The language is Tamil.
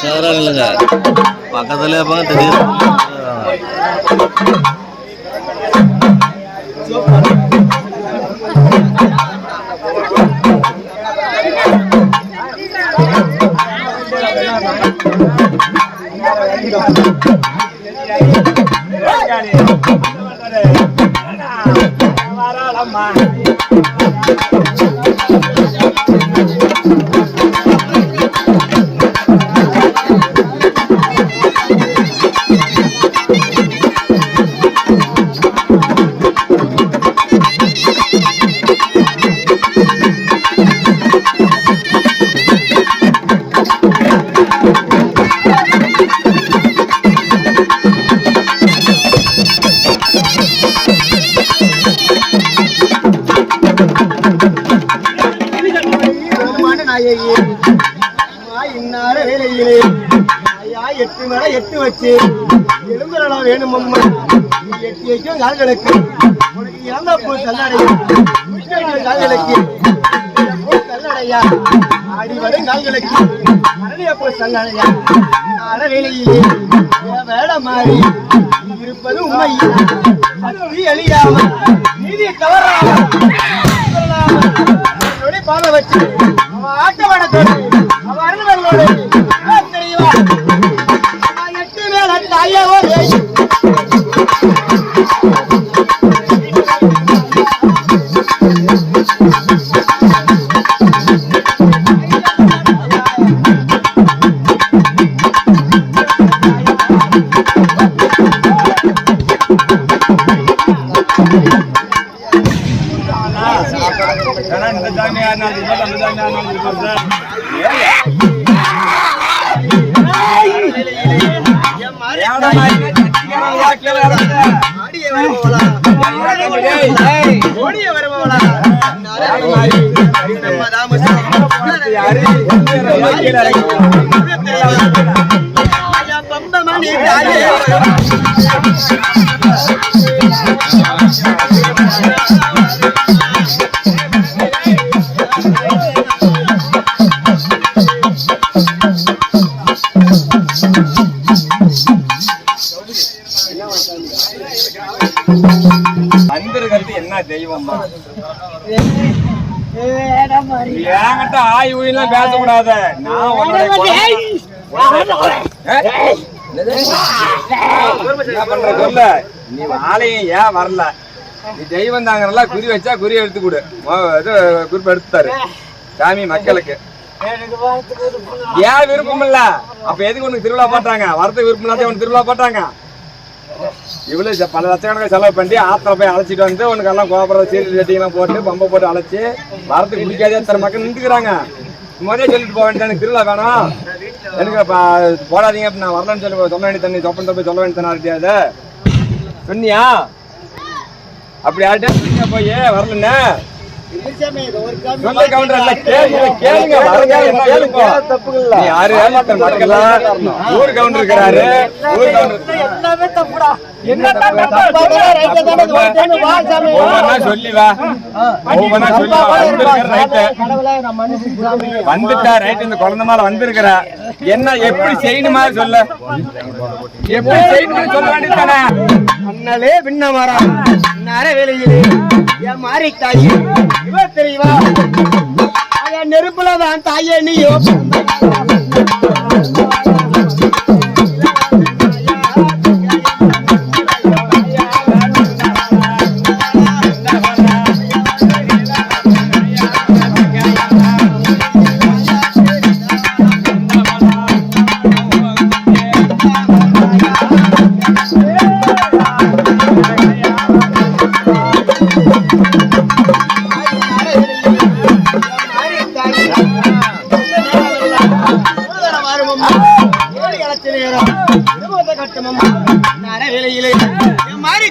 சேரம் இல்லைங்க பக்கத்துல பார்க்க தெரியும் பிரம்மாண்ட நாயகி அம்மா இன்னார வேலையிலே ஐயா எட்டு மேல எட்டு வச்சு. எலும்புறலாம் வேணும் அம்மா. எட்டு வைக்கும் கால்களுக்கு. உனக்கு இறந்த பூ தள்ளடையும் கால்களுக்கு. பூ தள்ளடையா ஆடி வரும் கால்களுக்கு. அரளிய பூ தள்ளடையா நார வேலையிலே வேலை வேட மாறி. இருப்பது உண்மை. சக்தி அழியாம நீதியை தவறாம பாத வச்சு. அவன் ஆட்டவனத்தோடு அவன் அருள்வர்களோடு என் வந்திருக்கிறது என்ன தெய்வம் என்கிட்ட ஆய் ஊயெல்லாம் பேசக்கூடாத. நான்? என்ன பண்ற சொல்ல நீ ஆலயம் ஏன் வரல? நீ தெய்வம் தாங்கறல குறி வச்சா குறி எடுத்து கொடு. இது குறிப்பு எடுத்துட்டாரு சாமி மக்களுக்கு. ஏன் விருப்பம் இல்ல? அப்ப எதுக்கு உனக்கு திருவிழா போட்டாங்க? வரதுக்கு விருப்பம் இல்லாத திருவிழா போட்டாங்க? இவ்வளோ பல பல லட்சக்கணக்கான செலவு பண்ணி ஆற்றுல போய் அழைச்சிட்டு வந்து உனக்கு எல்லாம் கோபுரம் சீட்டு செட்டிங்கெல்லாம் போட்டு பம்பை போட்டு அழைச்சி வரத்துக்கு குடிக்காதே எத்தனை மக்கள் நின்றுக்கிறாங்க? முதல்ல சொல்லிட்டு போக வேண்டியது எனக்கு திருவிழா வேணும். எனக்கு போடாதீங்க அப்படி நான் வரலன்னு சொல்லி சொல்ல வேண்டிய தண்ணி சொப்பன் போய் சொல்ல வேண்டிய யார்கிட்டயாவது சொன்னியா? அப்படி ஆகிட்டே போய் வரலன்னு. வந்துட்டா ரைட் இந்த குழந்தை மேல வந்திருக்கிற. என்ன எப்படி செய்யணுமா சொல்ல. எப்படி செய்யணும்னு சொல்ல வேண்டியதானே அண்ணலே நர அறவேலையிலே என் மாறி தாயி இவ தெரியவா என் நெருப்புல தான் தாயே நீயோ. இருபது கட்டமம்மா நர மாறி